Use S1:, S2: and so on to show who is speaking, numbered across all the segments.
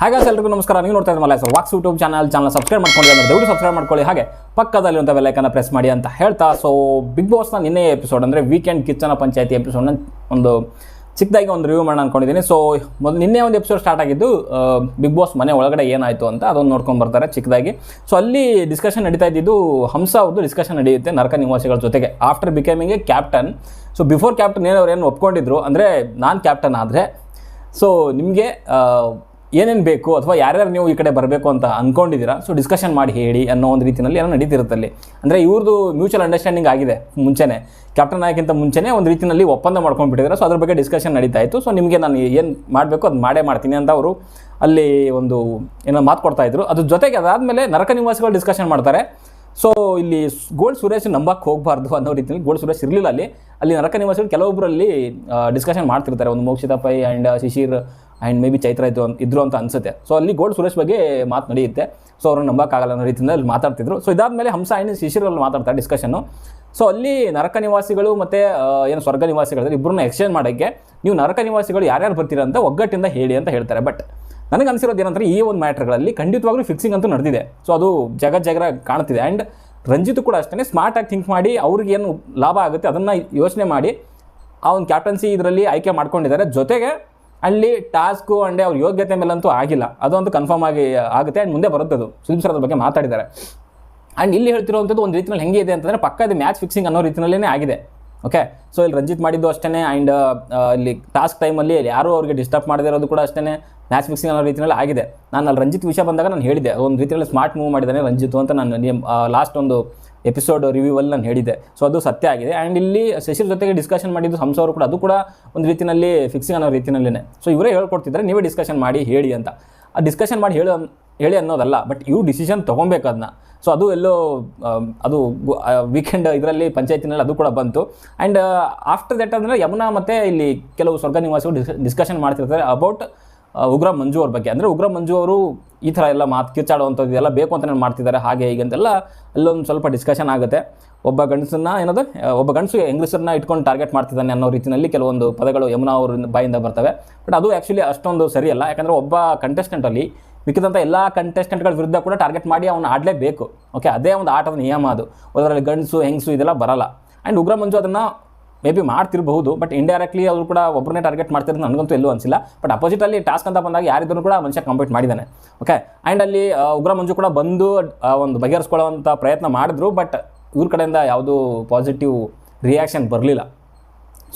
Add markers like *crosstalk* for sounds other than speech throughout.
S1: ಹಾಗಾಗಿ ಎಲ್ರಿಗೂ ನಮಸ್ಕಾರ. ನೀವು ನೋಡ್ತಾ ಇದ್ದಾರೆ sir vox YouTube channel. Channel subscribe ಮಾಡ್ಕೊಂಡು ಅಂದರೆ ದಯವಿಟ್ಟು ಸಬ್ಸ್ಕ್ರೈಬ್ ಮಾಡ್ಕೊಳ್ಳಿ. ಹಾಗೆ ಪಕ್ಕದಲ್ಲಿರುವಂಥ ಬೆಲ್ಲೈಕನ್ನ ಪ್ರೆಸ್ ಮಾಡಿ ಅಂತ ಹೇಳ್ತಾ. ಸೊ ಬಿಗ್ ಬಾಸ್ನ ನಿನ್ನೆ ಎಪಿಸೋಡ್ ಅಂದರೆ ವೀಕೆಂಡ್ ಕಿಚ್ಚನ ಪಂಚಾಯತಿ ಎಪಿಸೋಡ್ನ ಒಂದು ಚಿಕ್ಕದಾಗಿ ಒಂದು ರಿವ್ಯೂ ಮಾಡೋಣ ಅನ್ಕೊಂಡಿದ್ದೀನಿ. ಸೊ ಮೊದಲು ನಿನ್ನೆ ಒಂದು ಎಪಿಸೋಡ್ ಸ್ಟಾರ್ಟ್ ಆಗಿದ್ದು ಬಿಗ್ ಬಾಸ್ ಮನೆ ಒಳಗಡೆ ಏನಾಯಿತು ಅಂತ ಅದೊಂದು ನೋಡ್ಕೊಂಡು ಬರ್ತಾರೆ ಚಿಕ್ಕದಾಗಿ. ಸೊ ಅಲ್ಲಿ ಡಿಸ್ಕಷನ್ ನಡೀತಾ ಇದ್ದಿದ್ದು ಹಂಸ ಅವ್ರದ್ದು ಡಿಸ್ಕಷನ್ ನಡೆಯುತ್ತೆ ನರಕ ನಿವಾಸಿಗಳ ಜೊತೆಗೆ. After becoming a captain so before captain ಏನವ್ರು ಏನು ಒಪ್ಕೊಂಡಿದ್ರು, ಅಂದರೆ ನಾನು ಕ್ಯಾಪ್ಟನ್ ಆದರೆ ಸೊ ನಿಮಗೆ ಏನೇನು ಬೇಕು ಅಥವಾ ಯಾರ್ಯಾರು ನೀವು ಈ ಕಡೆ ಬರಬೇಕು ಅಂತ ಅಂದ್ಕೊಂಡಿದ್ದೀರಾ ಸೊ ಡಿಸ್ಕಷನ್ ಮಾಡಿ ಹೇಳಿ ಅನ್ನೋ ಒಂದು ರೀತಿಯಲ್ಲಿ ಏನೋ ನಡೀತಿರುತ್ತೆ ಅಲ್ಲಿ. ಅಂದರೆ ಇವ್ರದ್ದು ಮ್ಯೂಚುವಲ್ ಅಂಡರ್ಸ್ಟ್ಯಾಂಡಿಂಗ್ ಆಗಿದೆ ಮುಂಚೆನೇ. ಕ್ಯಾಪ್ಟನ್ ಆಗೋಕ್ಕಿಂತ ಮುಂಚೆನೇ ಒಂದು ರೀತಿಯಲ್ಲಿ ಒಪ್ಪಂದ ಮಾಡ್ಕೊಂಡ್ಬಿಟ್ಟಿದ್ದಾರೆ ಸೊ ಅದ್ರ ಬಗ್ಗೆ ಡಿಸ್ಕಷನ್ ನಡೀತಾ ಇತ್ತು. ಸೊ ನಿಮಗೆ ನಾನು ಏನು ಮಾಡಬೇಕು ಅದು ಮಾಡೇ ಮಾಡ್ತೀನಿ ಅಂತ ಅವರು ಅಲ್ಲಿ ಒಂದು ಏನೋ ಮಾತು ಕೊಡ್ತಾಯಿದ್ರು ಅದ್ರ ಜೊತೆಗೆ ಅದಾದಮೇಲೆ ನರಕ ನಿವಾಸಿಗಳು ಡಿಸ್ಕಷನ್ ಮಾಡ್ತಾರೆ. ಸೊ ಇಲ್ಲಿ ಗೋಲ್ಡ್ ಸುರೇಶ್ ನಂಬಕ್ಕೆ ಹೋಗಬಾರ್ದು *laughs* ಅನ್ನೋ ರೀತಿಯಲ್ಲಿ ಗೋಲ್ಡ್ ಸುರೇಶ್ ಇರಲಿಲ್ಲ ಅಲ್ಲಿ. ಅಲ್ಲಿ ನರಕ ನಿವಾಸಿಗಳು ಕೆಲವೊಬ್ಬರಲ್ಲಿ ಡಿಸ್ಕಷನ್ ಮಾಡ್ತಿರ್ತಾರೆ. ಒಂದು Mokshitha Pai and Shishir and maybe Chaitra ಇದ್ದು ಅಂತ ಇದ್ರು ಅಂತ ಅನ್ಸುತ್ತೆ. ಸೊ ಅಲ್ಲಿ ಗೋಲ್ಡ್ ಸುರೇಶ್ ಬಗ್ಗೆ ಮಾತು ನಡೆಯುತ್ತೆ. ಸೊ ಅವ್ರನ್ನ ನಂಬಕ್ಕಾಗಲ್ಲ ಅನ್ನೋ ರೀತಿಯಿಂದ ಅಲ್ಲಿ ಮಾತಾಡ್ತಿದ್ರು. ಸೊ ಇದಾದಮೇಲೆ ಹಂಸ ಆ್ಯಂಡ್ ಶಿಶಿರಲ್ಲಿ ಮಾತಾಡ್ತಾರೆ ಡಿಸ್ಕಷನ್ನು ಸೊ ಅಲ್ಲಿ ನರಕ ನಿವಾಸಿಗಳು ಮತ್ತು ಏನು ಸ್ವರ್ಗ ನಿವಾಸಿಗಳಿದ್ದಾರೆ ಇಬ್ಬರನ್ನ ಎಕ್ಸ್ಚೇಂಜ್ ಮಾಡೋಕ್ಕೆ ನೀವು ನರಕ ನಿವಾಸಿಗಳು ಯಾರ್ಯಾರು ಬರ್ತೀರಾ ಅಂತ ಒಗ್ಗಟ್ಟಿಂದ ಹೇಳಿ ಅಂತ ಹೇಳ್ತಾರೆ. ಬಟ್ ನನಗೆ ಅನಿಸಿರೋದು ಏನಂದರೆ ಈ ಒಂದು ಮ್ಯಾಟ್ರ್ಗಳಲ್ಲಿ ಖಂಡಿತವಾಗ್ಲೂ ಫಿಕ್ಸಿಂಗ್ ಅಂತೂ ನಡೆದಿದೆ. ಸೊ ಅದು ಜಗ ಜಗರ ಕಾಣ್ತಿದೆ. ಆ್ಯಂಡ್ ರಂಜಿತ್ ಕೂಡ ಅಷ್ಟೇ ಸ್ಮಾರ್ಟಾಗಿ ಥಿಂಕ್ ಮಾಡಿ ಅವ್ರಿಗೆ ಏನು ಲಾಭ ಆಗುತ್ತೆ ಅದನ್ನು ಯೋಚನೆ ಮಾಡಿ ಆ ಒಂದು ಕ್ಯಾಪ್ಟನ್ಸಿ ಇದರಲ್ಲಿ ಆಯ್ಕೆ ಮಾಡ್ಕೊಂಡಿದ್ದಾರೆ. ಜೊತೆಗೆ ಅಲ್ಲಿ ಟಾಸ್ಕು ಅಂಡೆ ಅವ್ರ ಯೋಗ್ಯತೆ ಮೇಲಂತೂ ಆಗಿಲ್ಲ. ಅದಂತೂ ಕನ್ಫರ್ಮ್ ಆಗಿ ಆಗುತ್ತೆ ಆ್ಯಂಡ್ ಮುಂದೆ ಬರುತ್ತೆ ಅದು. ಸುದೀಪ್ ಸರ್ ಬಗ್ಗೆ ಮಾತಾಡಿದ್ದಾರೆ. ಆ್ಯಂಡ್ ಇಲ್ಲಿ ಹೇಳ್ತಿರೋವಂಥದ್ದು ಒಂದು ರೀತಿಯಲ್ಲಿ ಹೆಂಗೆ ಇದೆ ಅಂತಂದರೆ ಪಕ್ಕದ ಮ್ಯಾಚ್ ಫಿಕ್ಸಿಂಗ್ ಅನ್ನೋ ರೀತಿಯಲ್ಲೇ ಆಗಿದೆ. ಓಕೆ ಸೊ ಇಲ್ಲಿ ರಂಜಿತ್ ಮಾಡಿದ್ದು ಅಷ್ಟೇ ಆ್ಯಂಡ್ ಇಲ್ಲಿ ಟಾಸ್ಕ್ ಟೈಮಲ್ಲಿ ಯಾರೂ ಅವ್ರಿಗೆ ಡಿಸ್ಟರ್ಬ್ ಮಾಡದೇ ಕೂಡ ಅಷ್ಟೇ ಮ್ಯಾಚ್ ಫಿಕ್ಸಿಂಗ್ ಅನ್ನೋ ರೀತಿಯಲ್ಲಿ ಆಗಿದೆ. ನಾನು ಅಲ್ಲಿ ರಂಜಿತ್ ವಿಷಯ ಬಂದಾಗ ನಾನು ಹೇಳಿದೆ ಒಂದು ರೀತಿಯಲ್ಲಿ ಸ್ಮಾರ್ಟ್ ಮೂವ್ ಮಾಡಿದ್ದಾನೆ ರಂಜಿತ್ ಅಂತ ನಾನು ಲಾಸ್ಟ್ ಒಂದು ಎಪಿಸೋಡ್ ರಿವ್ಯೂವಲ್ಲಿ ನಾನು ಹೇಳಿದ್ದೆ. ಸೊ ಅದು ಸತ್ಯ ಆಗಿದೆ ಆ್ಯಂಡ್ ಇಲ್ಲಿ ಶಶಿರ್ ಜೊತೆಗೆ ಡಿಸ್ಕಷನ್ ಮಾಡಿದ್ದು ಹಂಸ ಅವರು ಕೂಡ, ಅದು ಕೂಡ ಒಂದು ರೀತಿಯಲ್ಲಿ ಫಿಕ್ಸಿಂಗ್ ಅನ್ನೋ ರೀತಿಯಲ್ಲೇ ಸೊ ಇವರೇ ಹೇಳ್ಕೊಡ್ತಿದ್ದಾರೆ, ನೀವೇ ಡಿಸ್ಕಷನ್ ಮಾಡಿ, ಹೇಳಿ ಅಂತ. ಆ ಡಿಸ್ಕಷನ್ ಮಾಡಿ ಹೇಳಿ ಹೇಳಿ ಅನ್ನೋದಲ್ಲ ಬಟ್ ಇವು ಡಿಸಿಷನ್ ತೊಗೊಬೇಕು ಅದನ್ನ ಸೊ ಅದು ಎಲ್ಲೋ ಅದು ವೀಕೆಂಡ್ ಇದರಲ್ಲಿ, ಪಂಚಾಯತಿನಲ್ಲಿ ಅದು ಕೂಡ ಬಂತು. ಆ್ಯಂಡ್ ಆಫ್ಟರ್ ದಟ್ ಅಂದರೆ ಯಮುನಾ ಮತ್ತು ಇಲ್ಲಿ ಕೆಲವು ಸ್ವರ್ಗ ನಿವಾಸಿಗಳು ಡಿಸ್ ಡಿಸ್ಕಷನ್ ಮಾಡ್ತಿರ್ತಾರೆ ಅಬೌಟ್ ಉಗ್ರ ಮಂಜು ಅವ್ರ ಬಗ್ಗೆ. ಅಂದರೆ ಉಗ್ರ ಮಂಜು ಅವರು ಈ ಥರ ಎಲ್ಲ ಮಾತು ಕಿರ್ಚಾಡುವಂಥದ್ದು ಎಲ್ಲ ಬೇಕು ಅಂತಲೇ ಮಾಡ್ತಿದ್ದಾರೆ, ಹಾಗೆ ಹೀಗೆ ಅಂತೆಲ್ಲ ಅಲ್ಲೊಂದು ಸ್ವಲ್ಪ ಡಿಸ್ಕಷನ್ ಆಗುತ್ತೆ. ಒಬ್ಬ ಗಂಡಸನ್ನ ಏನದು ಒಬ್ಬ ಗಂಡಸು ಹೆಂಗಸರನ್ನ ಇಟ್ಕೊಂಡು ಟಾರ್ಗೆಟ್ ಮಾಡ್ತಿದ್ದಾನೆ ಅನ್ನೋ ರೀತಿಯಲ್ಲಿ ಕೆಲವೊಂದು ಪದಗಳು ಯಮುನಾ ಅವ್ರ ಬಾಯಿಂದ ಬರ್ತವೆ. ಬಟ್ ಅದು ಆ್ಯಕ್ಚುಲಿ ಅಷ್ಟೊಂದು ಸರಿಯಲ್ಲ. ಯಾಕಂದರೆ ಒಬ್ಬ ಕಂಟೆಸ್ಟೆಂಟಲ್ಲಿ ಮಿಕ್ಕಿದಂಥ ಎಲ್ಲ ಕಂಟೆಸ್ಟೆಂಟ್ಗಳ ವಿರುದ್ಧ ಕೂಡ ಟಾರ್ಗೆಟ್ ಮಾಡಿ ಅವನು ಆಡಲೇಬೇಕು. ಓಕೆ ಅದೇ ಒಂದು ಆಟದ ನಿಯಮ ಅದು. ಅದರಲ್ಲಿ ಗಂಡಸು ಹೆಂಗಸು ಇದೆಲ್ಲ ಬರಲ್ಲ. ಆ್ಯಂಡ್ ಉಗ್ರ ಮಂಜು ಅದನ್ನು ಮೇ ಬಿ ಮಾಡ್ತಿರಬಹುದು ಬಟ್ ಇಂಡೈರೆಕ್ಟ್ಲಿ ಅವರು ಕೂಡ ಒಬ್ಬರನ್ನೇ ಟಾರ್ಗೆಟ್ ಮಾಡ್ತಿರೋದು ನನಗಂತೂ ಎಲ್ಲೂ ಅನಿಸಿಲ್ಲ. ಬಟ್ ಅಪೋಸಿಟಲ್ಲಿ ಟಾಸ್ಕ್ ಅಂತ ಬಂದಾಗ ಯಾರಿದ್ರು ಕೂಡ ಮನುಷ್ಯ ಕಂಪ್ಲೀಟ್ ಮಾಡಿದ್ದಾನೆ. ಓಕೆ ಆ್ಯಂಡ್ ಅಲ್ಲಿ ಉಗ್ರ ಮಂಜು ಕೂಡ ಬಂದು ಒಂದು ಬಗೆಹರಿಸ್ಕೊಳ್ಳೋವಂಥ ಪ್ರಯತ್ನ ಮಾಡಿದ್ರು ಬಟ್ ಇವ್ರ ಕಡೆಯಿಂದ ಯಾವುದೂ ಪಾಸಿಟಿವ್ ರಿಯಾಕ್ಷನ್ ಬರಲಿಲ್ಲ.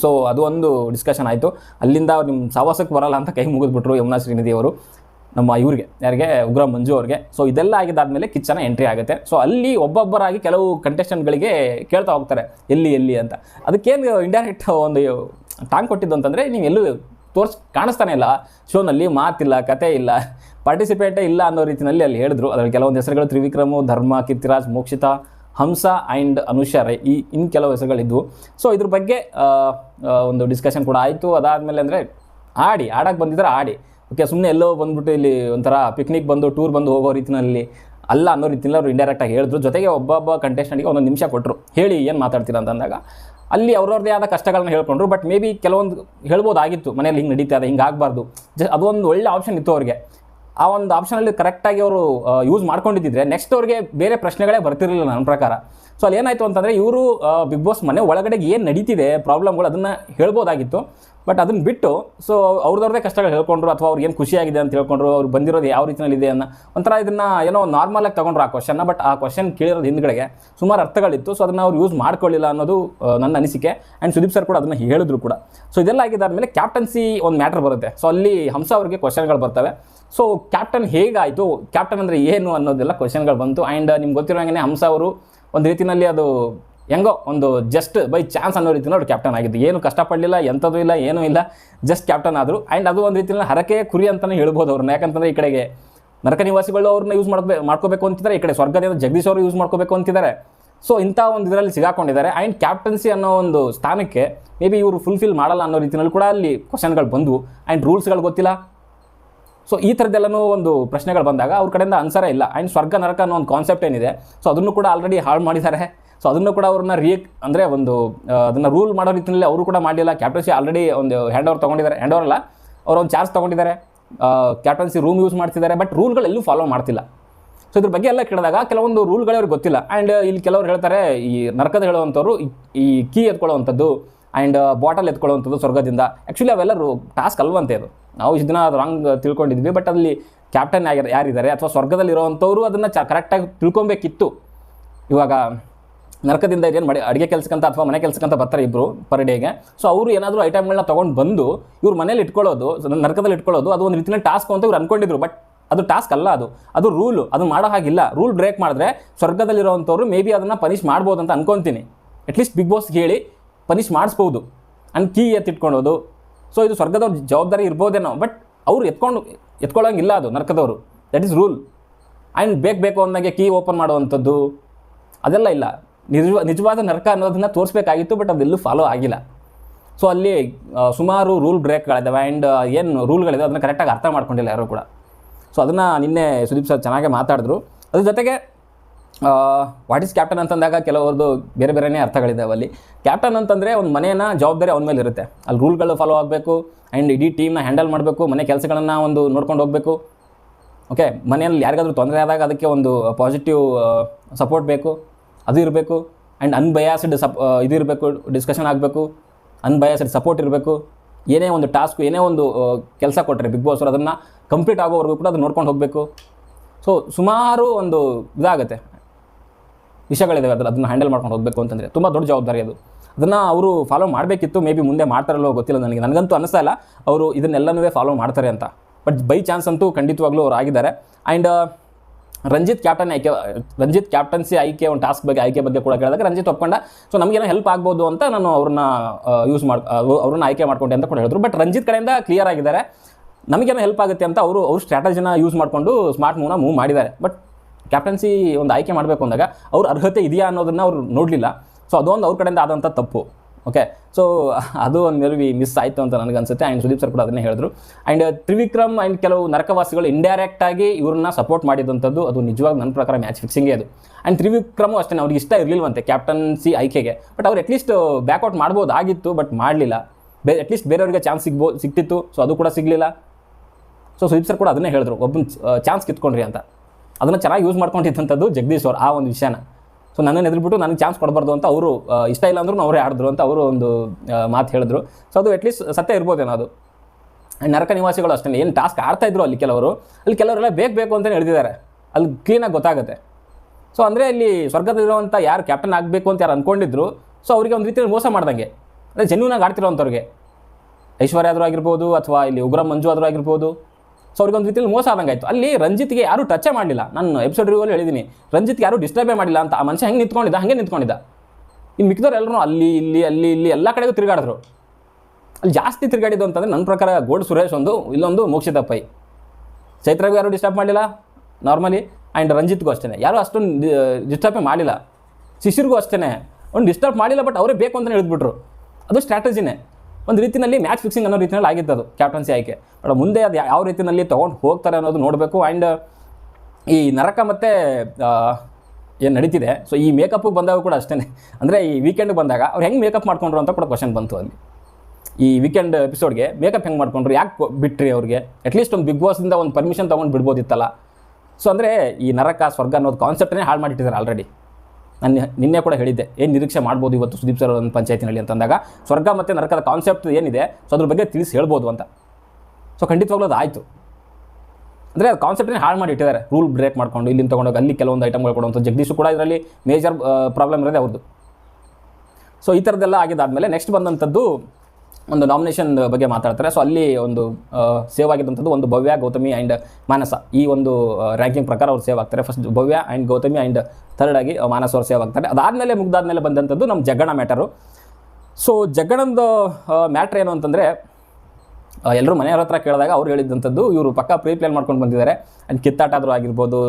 S1: ಸೊ ಅದು ಒಂದು ಡಿಸ್ಕಷನ್ ಆಯಿತು. ಅಲ್ಲಿಂದ ನಿಮ್ಮ ಸಾವಾಸಕ್ಕೆ ಬರಲ್ಲ ಅಂತ ಕೈ ಮುಗಿದ್ಬಿಟ್ರು ಯಮುನಾ ಶ್ರೀನಿಧಿ ಅವರು. ನಮ್ಮ ಇವ್ರಿಗೆ, ಯಾರಿಗೆ? ಉಗ್ರ ಮಂಜು ಅವ್ರಿಗೆ. ಸೊ ಇದೆಲ್ಲ ಆಗಿದ್ದಾದಮೇಲೆ ಕಿಚ್ಚನ ಎಂಟ್ರಿ ಆಗುತ್ತೆ. ಸೊ ಅಲ್ಲಿ ಒಬ್ಬೊಬ್ಬರಾಗಿ ಕೆಲವು ಕಂಟೆಸ್ಟೆಂಟ್ಗಳಿಗೆ ಕೇಳ್ತಾ ಹೋಗ್ತಾರೆ, ಎಲ್ಲಿ ಎಲ್ಲಿ ಅಂತ. ಅದಕ್ಕೇನು ಇಂಡೈರೆಕ್ಟ್ ಒಂದು ಟಾಂಗ್ ಕೊಟ್ಟಿದ್ದು ಅಂತಂದರೆ, ನೀವು ಎಲ್ಲೂ ತೋರ್ಸ್, ಕಾಣಿಸ್ತಾನೆ ಇಲ್ಲ. ಶೋನಲ್ಲಿ ಮಾತಿಲ್ಲ, ಕತೆ ಇಲ್ಲ. ಪಾರ್ಟಿಸಿಪೇಟೇ ಇಲ್ಲ ಅನ್ನೋ ರೀತಿಯಲ್ಲಿ ಅಲ್ಲಿ ಹೇಳಿದ್ರು. ಅದರಲ್ಲಿ ಕೆಲವೊಂದು ಹೆಸರುಗಳು ತ್ರಿವಿಕ್ರಮು, ಧರ್ಮ, ಕೀರ್ತಿರಾಜ್, ಮೋಕ್ಷಿತಾ, ಹಂಸ ಆ್ಯಂಡ್ ಅನುಷಾ ರೈ ಈ ಇನ್ನು ಕೆಲವು ಹೆಸರುಗಳಿದ್ವು. ಸೊ ಇದ್ರ ಬಗ್ಗೆ ಒಂದು ಡಿಸ್ಕಷನ್ ಕೂಡ ಆಯಿತು. ಅದಾದಮೇಲೆ ಅಂದರೆ, ಆಡಿ ಆಡಕ್ಕೆ ಬಂದಿದ್ರೆ ಆಡಿ. ಓಕೆ ಸುಮ್ಮನೆ ಎಲ್ಲೋ ಬಂದ್ಬಿಟ್ಟು ಇಲ್ಲಿ ಒಂಥರ ಪಿಕ್ನಿಕ್ ಬಂದು ಟೂರ್ ಬಂದು ಹೋಗೋ ರೀತಿಯಲ್ಲಿ ಅಲ್ಲ ಅನ್ನೋ ರೀತಿಯಲ್ಲಿ ಅವರು ಇಂಡೈರೆಕ್ಟಾಗಿ ಹೇಳಿದ್ರು. ಜೊತೆಗೆ ಒಬ್ಬೊಬ್ಬ ಕಂಟೆಸ್ಟೆಂಟ್ಗೆ ಒಂದೊಂದು ನಿಮಿಷ ಕೊಟ್ಟರು ಹೇಳಿ ಏನು ಮಾತಾಡ್ತೀರಾ ಅಂತ ಅಂದಾಗ, ಅಲ್ಲಿ ಅವ್ರವ್ರದೇ ಆದ ಕಷ್ಟಗಳನ್ನ ಹೇಳ್ಕೊಂಡ್ರು ಬಟ್ ಮೇ ಬಿ ಕೆಲವೊಂದು ಹೇಳ್ಬೋದಾಗಿತ್ತು. ಮನೇಲಿ ಹಿಂಗೆ ನಡೀತಾ ಇದೆ, ಹಿಂಗೆ ಆಗಬಾರ್ದು. ಜ ಅದೊಂದು ಒಳ್ಳೆ ಆಪ್ಷನ್ ಇತ್ತು ಅವ್ರಿಗೆ. ಆ ಒಂದು ಆಪ್ಷನಲ್ಲಿ ಕರೆಕ್ಟಾಗಿ ಅವರು ಯೂಸ್ ಮಾಡ್ಕೊಂಡಿದ್ದಿದ್ರೆ ನೆಕ್ಸ್ಟ್ ಅವ್ರಿಗೆ ಬೇರೆ ಪ್ರಶ್ನೆಗಳೇ ಬರ್ತಿರಲಿಲ್ಲ ನನ್ನ ಪ್ರಕಾರ. ಸೊ ಅಲ್ಲಿ ಏನಾಯಿತು ಅಂತಂದರೆ ಇವರು ಬಿಗ್ ಬಾಸ್ ಮನೆ ಒಳಗಡೆ ಏನು ನಡೀತಿದೆ ಪ್ರಾಬ್ಲಮ್ಗಳು ಅದನ್ನು ಹೇಳ್ಬೋದಾಗಿತ್ತು. ಬಟ್ ಅದನ್ನು ಬಿಟ್ಟು ಸೊ ಅವ್ರದವ್ರದೇ ಕಷ್ಟಗಳು ಹೇಳ್ಕೊಂಡ್ರು ಅಥವಾ ಅವ್ರಿಗೆ ಏನು ಖುಷಿಯಾಗಿದೆ ಅಂತ ಹೇಳ್ಕೊಂಡ್ರು, ಅವ್ರು ಬಂದಿರೋದು ಯಾವ ರೀತಿಯಲ್ಲಿ ಇದೆ ಅನ್ನೋ ಒಂಥರ ಇದನ್ನು ಏನೋ ನಾರ್ಮಲಾಗಿ ತೊಗೊಂಡ್ರು ಆ ಕ್ವಶನ್ನ ಬಟ್ ಆ ಕ್ವಶನ್ ಕೇಳಿರೋದು ಹಿಂದ್ಗಡೆಗೆ ಸುಮಾರು ಅರ್ಥಗಳಿತ್ತು. ಸೊ ಅದನ್ನು ಅವ್ರು ಯೂಸ್ ಮಾಡ್ಕೊಳ್ಳಿಲ್ಲ ಅನ್ನೋದು ನನ್ನ ಅನಿಸಿಕೆ. ಆ್ಯಂಡ್ ಸುದೀಪ್ ಸರ್ ಕೂಡ ಅದನ್ನು ಹೇಳಿದ್ರು ಕೂಡ. ಸೊ ಇದೆಲ್ಲ ಆಗಿದ್ದಾದ್ಮೇಲೆ ಕ್ಯಾಪ್ಟನ್ಸಿ ಒಂದು ಮ್ಯಾಟ್ರ್ ಬರುತ್ತೆ. ಸೊ ಅಲ್ಲಿ ಹಂಸ ಅವ್ರಿಗೆ ಕ್ವಶನ್ಗಳು ಬರ್ತವೆ. ಸೊ ಕ್ಯಾಪ್ಟನ್ ಹೇಗಾಯಿತು ಕ್ಯಾಪ್ಟನ್ ಅಂದರೆ ಏನು ಅನ್ನೋದೆಲ್ಲ ಕ್ವಶನ್ಗಳು ಬಂತು. ಆ್ಯಂಡ್ ನಿಮ್ಗೆ ಗೊತ್ತಿರೋ ಹಾಗೆ ಹಂಸ ಅವರು ಒಂದು ರೀತಿಯಲ್ಲಿ ಅದು ಹೆಂಗೋ ಒಂದು ಜಸ್ಟ್ ಬೈ ಚಾನ್ಸ್ ಅನ್ನೋ ರೀತಿಯಲ್ಲಿ ಅವ್ರು ಕ್ಯಾಪ್ಟನ್ ಆಗಿದ್ದು. ಏನು ಕಷ್ಟಪಡಲಿಲ್ಲ, ಎಂಥದ್ದು ಇಲ್ಲ, ಏನೂ ಇಲ್ಲ ಜಸ್ಟ್ ಕ್ಯಾಪ್ಟನ್ ಆದರು. ಆ್ಯಂಡ್ ಅದು ಒಂದು ರೀತಿಯಲ್ಲಿ ಹರಕೆ ಕುರಿ ಅಂತಲೇ ಹೇಳ್ಬೋದು ಅವ್ರನ್ನ. ಯಾಕಂತಂದರೆ ಈ ಕಡೆಗೆ ನರಕ ನಿವಾಸಿಗಳು ಅವ್ರನ್ನ ಯೂಸ್ ಮಾಡ್ಬೇಕು ಮಾಡ್ಕೋಬೇಕು ಅಂತಿದ್ದಾರೆ. ಈ ಕಡೆ ಸ್ವರ್ಗದಿಂದ ಜಗದೀಶ್ ಅವರು ಯೂಸ್ ಮಾಡ್ಕೋಬೇಕು ಅಂತಿದ್ದಾರೆ. ಸೊ ಇಂಥ ಒಂದು ಇದರಲ್ಲಿ ಸಿಗಾಕೊಂಡಿದ್ದಾರೆ. ಆ್ಯಂಡ್ ಕ್ಯಾಪ್ಟನ್ಸಿ ಅನ್ನೋ ಒಂದು ಸ್ಥಾನಕ್ಕೆ ಮೇ ಬಿ ಇವರು ಫುಲ್ಫಿಲ್ ಮಾಡಲ್ಲ ಅನ್ನೋ ರೀತಿಯಲ್ಲಿ ಕೂಡ ಅಲ್ಲಿ ಕ್ವಶನ್ಗಳು ಬಂದವು. ಆ್ಯಂಡ್ ರೂಲ್ಸ್ಗಳು ಗೊತ್ತಿಲ್ಲ. ಸೊ ಈ ಥರದ್ದೆಲ್ಲನೂ ಒಂದು ಪ್ರಶ್ನೆಗಳು ಬಂದಾಗ ಅವ್ರ ಕಡೆಯಿಂದ ಆನ್ಸರೇ ಇಲ್ಲ. ಆ್ಯಂಡ್ ಸ್ವರ್ಗ, ನರಕ ಅನ್ನೋ ಒಂದು ಕಾನ್ಸೆಪ್ಟ್ ಏನಿದೆ. ಸೊ ಅದನ್ನು ಕೂಡ ಆಲ್ರೆಡಿ ಹಾಳು ಮಾಡಿದ್ದಾರೆ. ಸೊ ಅದನ್ನು ಕೂಡ ಅವ್ರನ್ನ ರಿಯಕ್ ಅಂದರೆ ಒಂದು ಅದನ್ನು ರೂಲ್ ಮಾಡೋ ರೀತಿಯಲ್ಲಿ ಅವರು ಕೂಡ ಮಾಡಿಲ್ಲ ಕ್ಯಾಪ್ಟನ್ಸಿ ಆಲ್ರೆಡಿ ಒಂದು ಹ್ಯಾಂಡ್ ಓವರ್ ತೊಗೊಂಡಿದ್ದಾರೆ. ಹ್ಯಾಂಡ್ ಓವರ್ ಅಲ್ಲ, ಅವ್ರು ಒಂದು ಚಾರ್ಜ್ ತೊಗೊಂಡಿದ್ದಾರೆ. ಕ್ಯಾಪ್ಟನ್ಸಿ ರೂಮ್ ಯೂಸ್ ಮಾಡ್ತಿದ್ದಾರೆ. ಬಟ್ ರೂಲ್ಗಳೆಲ್ಲೂ ಫಾಲೋ ಮಾಡ್ತಿಲ್ಲ. ಸೊ ಇದ್ರ ಬಗ್ಗೆ ಎಲ್ಲ ಕೇಳಿದಾಗ ಕೆಲವೊಂದು ರೂಲ್ಗಳು ಅವ್ರಿಗೆ ಗೊತ್ತಿಲ್ಲ. ಆ್ಯಂಡ್ ಇಲ್ಲಿ ಕೆಲವರು ಹೇಳ್ತಾರೆ, ಈ ನರಕದ ಹೇಳುವಂಥವ್ರು ಈ- ಕೀ ಎತ್ಕೊಳ್ಳೋವಂಥದ್ದು ಆ್ಯಂಡ್ ಬಾಟಲ್ ಎತ್ಕೊಳ್ಳುವಂಥದ್ದು ಸ್ವರ್ಗದಿಂದ. ಆ್ಯಕ್ಚುಲಿ ಅವೆಲ್ಲ ಟಾಸ್ಕ್ ಅಲ್ವಂತೆ ಅದು. ನಾವು ಇಷ್ಟು ದಿನ ಅದು ರಾಂಗ್ ತಿಳ್ಕೊಂಡಿದ್ವಿ ಬಟ್ ಅಲ್ಲಿ ಕ್ಯಾಪ್ಟನ್ ಯಾರು, ಯಾರಿದ್ದಾರೆ ಅಥವಾ ಸ್ವರ್ಗದಲ್ಲಿರುವಂಥವ್ರು ಅದನ್ನು ಚ ಕರೆಕ್ಟಾಗಿ ತಿಳ್ಕೊಬೇಕಿತ್ತು. ಇವಾಗ ನರಕದಿಂದ ಏನು ಮಾಡಿ, ಅಡುಗೆ ಕೆಲಸಕ್ಕಂತ ಅಥವಾ ಮನೆ ಕೆಲಸಕ್ಕಂತ ಬರ್ತಾರೆ ಇಬ್ಬರು ಪರ್ ಡೇಗೆ ಸೊ ಅವರು ಏನಾದರೂ ಐಟಮ್ಗಳನ್ನ ತೊಗೊಂಡು ಬಂದು ಇವ್ರು ಮನೇಲಿ ಇಟ್ಕೊಳ್ಳೋದು ನರಕದಲ್ಲಿ ಇಟ್ಕೊಳ್ಳೋದು ಅದು ಒಂದು ರೀತಿಯ ಟಾಸ್ಕ್ ಅಂತ ಇವ್ರು ಅನ್ಕೊಂಡಿದ್ರು ಬಟ್ ಅದು ಟಾಸ್ಕ್ ಅಲ್ಲ ಅದು. ಅದು ರೂಲು ಅದು ಮಾಡೋ ಹಾಗಿಲ್ಲ. ರೂಲ್ ಬ್ರೇಕ್ ಮಾಡಿದ್ರೆ ಸ್ವರ್ಗದಲ್ಲಿರುವಂಥವ್ರು ಮೇ ಬಿ ಅದನ್ನು ಪನಿಷ್ ಮಾಡ್ಬೋದು ಅಂತ ಅನ್ಕೊತೀನಿ ಅಟ್ಲೀಸ್ಟ್ ಬಿಗ್ ಬಾಸ್ಗೆ ಹೇಳಿ ಪನಿಷ್ ಮಾಡಿಸ್ಬೋದು. ಅಂಡ್ ಕೀ ಎತ್ತಿಟ್ಕೊಳ್ಳೋದು ಸೊ ಇದು ಸ್ವರ್ಗದವ್ರ ಜವಾಬ್ದಾರಿ ಇರ್ಬೋದೇನೋ ಬಟ್ ಅವ್ರು ಎತ್ಕೊಂಡು, ಎತ್ಕೊಳ್ಳೋಂಗಿಲ್ಲ ಅದು ನರಕದವರು. ದಟ್ ಈಸ್ ರೂಲ್ ಆ್ಯಂಡ್ ಬೇಕು ಬೇಕು ಅಂದಾಗೆ ಕೀ ಓಪನ್ ಮಾಡುವಂಥದ್ದು ಅದೆಲ್ಲ ಇಲ್ಲ. ನಿಜವ ನಿಜವಾದ ನರಕ ಅನ್ನೋದನ್ನು ತೋರಿಸ್ಬೇಕಾಗಿತ್ತು ಬಟ್ ಅದೆಲ್ಲೂ ಫಾಲೋ ಆಗಿಲ್ಲ. ಸೊ ಅಲ್ಲಿ ಸುಮಾರು ರೂಲ್ ಬ್ರೇಕ್ಗಳಿದ್ದಾವೆ ಆ್ಯಂಡ್ ಏನು ರೂಲ್ಗಳಿದೆ ಅದನ್ನು ಕರೆಕ್ಟಾಗಿ ಅರ್ಥ ಮಾಡ್ಕೊಂಡಿಲ್ಲ ಯಾರು ಕೂಡ. ಸೊ ಅದನ್ನು ನಿನ್ನೆ ಸುದೀಪ್ ಸರ್ ಚೆನ್ನಾಗೇ ಮಾತಾಡಿದ್ರು. ಅದ್ರ ಜೊತೆಗೆ ವಾಟ್ ಈಸ್ ಕ್ಯಾಪ್ಟನ್ ಅಂತಂದಾಗ ಕೆಲವರದು ಬೇರೆ ಬೇರೆನೇ ಅರ್ಥಗಳಿದ್ದಾವೆ ಅಲ್ಲಿ ಕ್ಯಾಪ್ಟನ್ ಅಂತಂದರೆ ಒಂದು ಮನೆಯನ್ನ ಜವಾಬ್ದಾರಿ ಅವನ ಮೇಲೆ ಇರುತ್ತೆ. ಅಲ್ಲಿ ರೂಲ್ಗಳು ಫಾಲೋ ಆಗಬೇಕು ಆ್ಯಂಡ್ ಇಡೀ ಟೀಮ್ನ ಹ್ಯಾಂಡಲ್ ಮಾಡಬೇಕು, ಮನೆ ಕೆಲಸಗಳನ್ನು ಒಂದು ನೋಡ್ಕೊಂಡು ಹೋಗಬೇಕು. ಓಕೆ ಮನೆಯಲ್ಲಿ ಯಾರಿಗಾದ್ರೂ ತೊಂದರೆ ಆದಾಗ ಅದಕ್ಕೆ ಒಂದು ಪಾಸಿಟಿವ್ ಸಪೋರ್ಟ್ ಬೇಕು. ಅದು ಇರಬೇಕು. ಆ್ಯಂಡ್ ಅನ್ಬಯಾಸ್ಡ್ ಸಪ್ ಇದು ಇರಬೇಕು ಡಿಸ್ಕಷನ್ ಆಗಬೇಕು. ಅನ್ಬಯಾಸ್ಡ್ ಸಪೋರ್ಟ್ ಇರಬೇಕು. ಏನೇ ಒಂದು ಟಾಸ್ಕ್ ಏನೇ ಒಂದು ಕೆಲಸ ಕೊಟ್ಟರೆ ಬಿಗ್ ಬಾಸ್ ಅವರು ಅದನ್ನು ಕಂಪ್ಲೀಟ್ ಆಗೋವರೆಗೂ ಕೂಡ ಅದು ನೋಡ್ಕೊಂಡು ಹೋಗಬೇಕು. ಸೊ ಸುಮಾರು ಒಂದು ಇದಾಗುತ್ತೆ. ವಿಷಯಗಳಿದ್ದಾವೆ ಅದನ್ನು ಹ್ಯಾಂಡಲ್ ಮಾಡ್ಕೊಂಡು ಹೋಗಬೇಕು ಅಂತಂದರೆ. ತುಂಬ ದೊಡ್ಡ ಜವಾಬ್ದಾರಿ ಅದು. ಅದನ್ನು ಅವರು ಫಾಲೋ ಮಾಡಬೇಕಿತ್ತು ಮೇ ಬಿ ಮುಂದೆ ಮಾಡ್ತಾರಲ್ಲೋ ಗೊತ್ತಿಲ್ಲ ನನಗೆ. ನನಗಂತೂ ಅನಿಸ್ತಾ ಅವರು ಇದನ್ನೆಲ್ಲನೂ ಫಾಲೋ ಮಾಡ್ತಾರೆ ಅಂತ. ಬಟ್ ಬೈ ಚಾನ್ಸ್ ಅಂತೂ ಖಂಡಿತವಾಗ್ಲೂ ಅವ್ರು ಆಗಿದ್ದಾರೆ. ಆ್ಯಂಡ್ ರಂಜಿತ್ ಕ್ಯಾಪ್ಟನ್ ಆಯ್ಕೆ, ರಂಜಿತ್ ಕ್ಯಾಪ್ಟನ್ಸಿ ಆಯ್ಕೆ ಒಂದು ಟಾಸ್ಕ್ ಬಗ್ಗೆ, ಆಯ್ಕೆ ಬಗ್ಗೆ ಕೂಡ ಕೇಳಿದಾಗ ರಂಜಿತ್ ಒಪ್ಕೊಂಡ. ಸೊ ನಮಗೇನೋ ಹೆಲ್ಪ್ ಆಗ್ಬೋದು ಅಂತ ನಾನು ಅವ್ರನ್ನ ಯೂಸ್ ಮಾಡಿ ಅವ್ರನ್ನ ಆಯ್ಕೆ ಮಾಡ್ಕೊಂಡೆ ಅಂತ ಕೂಡ ಹೇಳಿದ್ರು. ಬಟ್ ರಂಜಿತ್ ಕಡೆಯಿಂದ ಕ್ಲಿಯರ್ ಆಗಿದ್ದಾರೆ. ನಮಗೇನೋ ಹೆಲ್ಪ್ ಆಗುತ್ತೆ ಅಂತ ಅವರು ಅವ್ರ ಸ್ಟ್ರಾಟಜಿನ ಯೂಸ್ ಮಾಡಿಕೊಂಡು ಸ್ಮಾರ್ಟ್ ಮೂವ್ನ ಮೂವ್ ಮಾಡಿದ್ದಾರೆ. ಬಟ್ ಕ್ಯಾಪ್ಟನ್ಸಿ ಒಂದು ಆಯ್ಕೆ ಮಾಡಬೇಕು ಅಂದಾಗ ಅವ್ರ ಅರ್ಹತೆ ಇದೆಯಾ ಅನ್ನೋದನ್ನು ಅವ್ರು ನೋಡಲಿಲ್ಲ. ಸೊ ಅದೊಂದು ಅವ್ರ ಕಡೆಯಿಂದ ಆದಂಥ ತಪ್ಪು. ಓಕೆ ಸೊ ಅದು ಒಂದು ಮೇಲ್ವಿ ಮಿಸ್ ಆಯಿತು ಅಂತ ನನಗನ್ಸುತ್ತೆ. ಆ್ಯಂಡ್ ಸುದೀಪ್ ಸರ್ ಕೂಡ ಅದನ್ನೇ ಹೇಳಿದ್ರು. ಆ್ಯಂಡ್ ತ್ರಿವಿಕ್ರಮ್ ಆ್ಯಂಡ್ ಕೆಲವು ನರಕವಾಸಿಗಳು ಇಂಡೈರೆಕ್ಟ್ ಆಗಿ ಇವ್ರನ್ನ ಸಪೋರ್ಟ್ ಮಾಡಿದಂಥದ್ದು ಅದು ನಿಜವಾಗಿ ನನ್ನ ಪ್ರಕಾರ ಮ್ಯಾಚ್ ಫಿಕ್ಸಿಂಗೇ ಅದು. ಆ್ಯಂಡ್ ತ್ರಿವಿಕ್ರಮು ಅಷ್ಟೇ, ಅವ್ರಿಗೆ ಇಷ್ಟ ಇರಲಿಲ್ವಂತೆ ಕ್ಯಾಪ್ಟನ್ಸಿ ಆಯ್ಕೆಗೆ. ಬಟ್ ಅವ್ರು ಅಟ್ಲೀಸ್ಟ್ ಬ್ಯಾಕ್ಔಟ್ ಮಾಡ್ಬೋದಾಗಿತ್ತು ಬಟ್ ಮಾಡಲಿಲ್ಲ. ಬೇ ಅಟ್ಲೀಸ್ಟ್ ಬೇರೆಯವ್ರಿಗೆ ಚಾನ್ಸ್ ಸಿಗ್ಬೋ, ಸಿಗ್ತಿತ್ತು. ಸೊ ಅದು ಕೂಡ ಸಿಗಲಿಲ್ಲ. ಸೊ ಸುದೀಪ್ ಸರ್ ಕೂಡ ಅದನ್ನೇ ಹೇಳಿದ್ರು. ಒಬ್ಬನ ಚಾನ್ಸ್ ಕಿತ್ಕೊಂಡ್ರಿ ಅಂತ. ಅದನ್ನು ಚೆನ್ನಾಗಿ ಯೂಸ್ ಮಾಡ್ಕೊಂಡಿದ್ದಂಥದ್ದು ಜಗದೀಶ್ ಅವರು ಆ ಒಂದು ವಿಷಯನ. ಸೊ ನನ್ನನ್ನು ಎದುರುಬಿಟ್ಟು ನನಗೆ ಚಾನ್ಸ್ ಕೊಡಬಾರ್ದು ಅಂತ ಅವರು ಇಷ್ಟ ಇಲ್ಲ ಅಂದ್ರೂ ಅವರೇ ಆಡಿದ್ರು ಅಂತ ಅವರು ಒಂದು ಮಾತು ಹೇಳಿದ್ರು. ಸೊ ಅದು ಅಟ್ಲೀಸ್ಟ್ ಸತ್ಯ ಇರ್ಬೋದೇನೋ ಅದು. ನರಕ ನಿವಾಸಿಗಳು ಅಷ್ಟೇ ಏನು ಟಾಸ್ಕ್ ಆಡ್ತಾ ಇದ್ರು ಅಲ್ಲಿ ಕೆಲವರು. ಅಲ್ಲಿ ಕೆಲವರೆಲ್ಲ ಬೇಕು ಬೇಕು ಅಂತಲೇ ಹೇಳಿದ್ದಾರೆ ಅಲ್ಲಿ ಕ್ಲೀನಾಗಿ ಗೊತ್ತಾಗುತ್ತೆ. ಸೊ ಅಂದರೆ ಅಲ್ಲಿ ಸ್ವರ್ಗದಲ್ಲಿರುವಂಥ ಯಾರು ಕ್ಯಾಪ್ಟನ್ ಆಗಬೇಕು ಅಂತ ಯಾರು ಅಂದ್ಕೊಂಡಿದ್ರು ಸೊ ಅವರಿಗೆ ಒಂದು ರೀತಿಯಲ್ಲಿ ಮೋಸ ಮಾಡ್ದಂಗೆ. ಅಂದರೆ ಜೆನ್ಯೂನಾಗಿ ಆಡ್ತಿರೋವಂಥವ್ರಿಗೆ ಐಶ್ವರ್ಯ ಆದರೂ ಆಗಿರ್ಬೋದು ಅಥವಾ ಇಲ್ಲಿ ಉಗ್ರ ಮಂಜು ಆದರೂ ಆಗಿರ್ಬೋದು. ಸೊ ಅವ್ರಿಗೊಂದು ರೀತಿಯಲ್ಲಿ ಮೋಸ ಆದಂಗೆ ಆಯಿತು. ಅಲ್ಲಿ ರಂಜಿತ್ಗೆ ಯಾರು ಟಚೇ ಮಾಡಲಿಲ್ಲ. ನಾನು ಎಪಿಸೋಡ್ ರಿವ್ಯೂಲ್ಲಿ ಹೇಳಿದ್ದೀನಿ ರಂಜಿತ್ಗೆ ಯಾರು ಡಿಸ್ಟರ್ಬೇ ಮಾಡಿಲ್ಲ ಅಂತ ಆ ಮನುಷ್ಯ ಹೆಂಗೆ ನಿಂತ್ಕೊಂಡಿದ್ದ? ಹಾಗೆ ನಿಂತ್ಕೊಂಡಿದ್ದ. ಇನ್ನು ಮಿಕ್ಕಿದವ್ರು ಎಲ್ಲರೂ ಅಲ್ಲಿ, ಇಲ್ಲಿ ಅಲ್ಲಿ, ಇಲ್ಲಿ ಎಲ್ಲ ಕಡೆಗೂ ತಿರುಗಾಡಿದ್ರು. ಅಲ್ಲಿ ಜಾಸ್ತಿ ತಿರುಗಾಡಿದ್ದು ಅಂತಂದರೆ ನನ್ನ ಪ್ರಕಾರ ಗೋಲ್ಡ್ ಸುರೇಶ್ ಒಂದು, ಇಲ್ಲೊಂದು ಮೋಕ್ಷಿತ ಪೈ ಚೈತ್ರಗೂ ಯಾರೂ ಡಿಸ್ಟರ್ಬ್ ಮಾಡಿಲ್ಲ ನಾರ್ಮಲಿ ಆ್ಯಂಡ್ ರಂಜಿತ್ಗೂ ಅಷ್ಟೇ ಯಾರೂ ಅಷ್ಟೊಂದು ಡಿಸ್ಟರ್ಬೇ ಮಾಡಿಲ್ಲ. ಶಿಶಿರ್ಗೂ ಅಷ್ಟೇ ಒಂದು ಡಿಸ್ಟರ್ಬ್ ಮಾಡಿಲ್ಲ ಬಟ್ ಅವರೇ ಬೇಕು ಅಂತಲೇ ಹೇಳಿದ್ಬಿಟ್ರು ಅದು ಸ್ಟ್ರಾಟಜಿನೇ ಒಂದು ರೀತಿಯಲ್ಲಿ ಮ್ಯಾಚ್ ಫಿಕ್ಸಿಂಗ್ ಅನ್ನೋ ರೀತಿಯಲ್ಲಿ ಆಗಿತ್ತು ಅದು ಕ್ಯಾಪ್ಟನ್ಸಿ ಆಯ್ಕೆ. ಬಟ್ ಮುಂದೆ ಅದು ಯಾವ ರೀತಿಯಲ್ಲಿ ತೊಗೊಂಡು ಹೋಗ್ತಾರೆ ಅನ್ನೋದು ನೋಡಬೇಕು. ಆ್ಯಂಡ್ ಈ ನರಕ ಮತ್ತು ಏನು ನಡೀತಿದೆ. ಸೊ ಈ ಮೇಕಪ್ಪಿಗೆ ಬಂದಾಗ ಕೂಡ ಅಷ್ಟೇ ಅಂದರೆ ಈ ವೀಕೆಂಡ್ಗೆ ಬಂದಾಗ ಅವ್ರು ಹೆಂಗೆ ಮೇಕಪ್ ಮಾಡ್ಕೊಂಡ್ರು ಅಂತ ಕೂಡ ಕ್ವಶನ್ ಬಂತು ಅಲ್ಲಿ. ಈ ವೀಕೆಂಡ್ ಎಪಿಸೋಡ್ಗೆ ಮೇಕಪ್ ಹೆಂಗೆ ಮಾಡ್ಕೊಂಡ್ರು, ಯಾಕೆ ಬಿಟ್ರಿ ಅವ್ರಿಗೆ? ಅಟ್ಲೀಸ್ಟ್ ಒಂದು ಬಿಗ್ ಬಾಸಿಂದ ಒಂದು ಪರ್ಮಿಷನ್ ತೊಗೊಂಡು ಬಿಡ್ಬೋದಿತ್ತಲ್ಲ. ಸೊ ಅಂದರೆ ಈ ನರಕ, ಸ್ವರ್ಗ ಅನ್ನೋದು ಕಾನ್ಸೆಪ್ಟನ್ನೇ ಹಾಳು ಮಾಡಿಟ್ಟಿದ್ದಾರೆ ಆಲ್ರೆಡಿ ನಾನು ನಿನ್ನೆ ಕೂಡ ಹೇಳಿದ್ದೆ, ಏನು ನಿರೀಕ್ಷೆ ಮಾಡ್ಬೋದು ಇವತ್ತು ಸುದೀಪ್ ಸರ್ ಒಂದು ಪಂಚಾಯತಿನಲ್ಲಿ ಅಂತಂದಾಗ ಸ್ವರ್ಗ ಮತ್ತು ನರಕದ ಕಾನ್ಸೆಪ್ಟ್ ಏನಿದೆ? ಸೊ ಅದ್ರ ಬಗ್ಗೆ ತಿಳಿಸಿ ಹೇಳ್ಬೋದು ಅಂತ. ಸೊ ಖಂಡಿತವಾಗ್ಲೂ ಅದು ಆಯಿತು. ಅಂದರೆ ಅದು ಕಾನ್ಸೆಪ್ಟನ್ನೇ ಹಾಳು ಮಾಡಿ ಇಟ್ಟಿದ್ದಾರೆ ರೂಲ್ ಬ್ರೇಕ್ ಮಾಡ್ಕೊಂಡು, ಇಲ್ಲಿಂದ ತೊಗೊಂಡೋಗಿ ಅಲ್ಲಿ ಕೆಲವೊಂದು ಐಟಮ್ಗಳು ಕೊಡುವಂಥ ಜಗದೀಶು ಕೂಡ ಇದರಲ್ಲಿ ಮೇಜರ್ ಪ್ರಾಬ್ಲಮ್ ಇರೋದೇ ಅವ್ರದ್ದು ಸೊ ಈ ಥರದ್ದೆಲ್ಲ ಆಗಿದ್ದಾದಮೇಲೆ ನೆಕ್ಸ್ಟ್ ಬಂದಂಥದ್ದು ಒಂದು ನಾಮಿನೇಷನ್ ಬಗ್ಗೆ ಮಾತಾಡ್ತಾರೆ. ಸೊ ಅಲ್ಲಿ ಒಂದು ಸೇವ್ ಆಗಿದ್ದಂಥದ್ದು ಒಂದು ಭವ್ಯ, ಗೌತಮಿ ಆ್ಯಂಡ್ ಮಾನಸ. ಈ ಒಂದು ರ್ಯಾಂಕಿಂಗ್ ಪ್ರಕಾರ ಅವ್ರು ಸೇವ್ ಆಗ್ತಾರೆ. First Bhavya and Gautami and third ಆಗಿ ಮಾನಸ ಅವ್ರು ಸೇವ್ ಆಗ್ತಾರೆ. ಅದಾದಮೇಲೆ ಮುಗ್ದಾದ್ಮೇಲೆ ಬಂದಂಥದ್ದು ನಮ್ಮ ಜಗ್ಗಣ ಮ್ಯಾಟರು ಸೊ ಜಗ್ಗಣದ ಮ್ಯಾಟ್ರ್ ಏನು ಅಂತಂದರೆ ಎಲ್ಲರೂ ಮನೆಯವ್ರ ಹತ್ರ ಕೇಳಿದಾಗ ಅವ್ರು ಹೇಳಿದ್ದಂಥದ್ದು ಇವರು ಪಕ್ಕ ಪ್ರೀ ಪ್ಲಾನ್ ಮಾಡ್ಕೊಂಡು ಬಂದಿದ್ದಾರೆ. ಆ್ಯಂಡ್ ಕಿತ್ತಾಟ ಆದರೂ ಆಗಿರ್ಬೋದು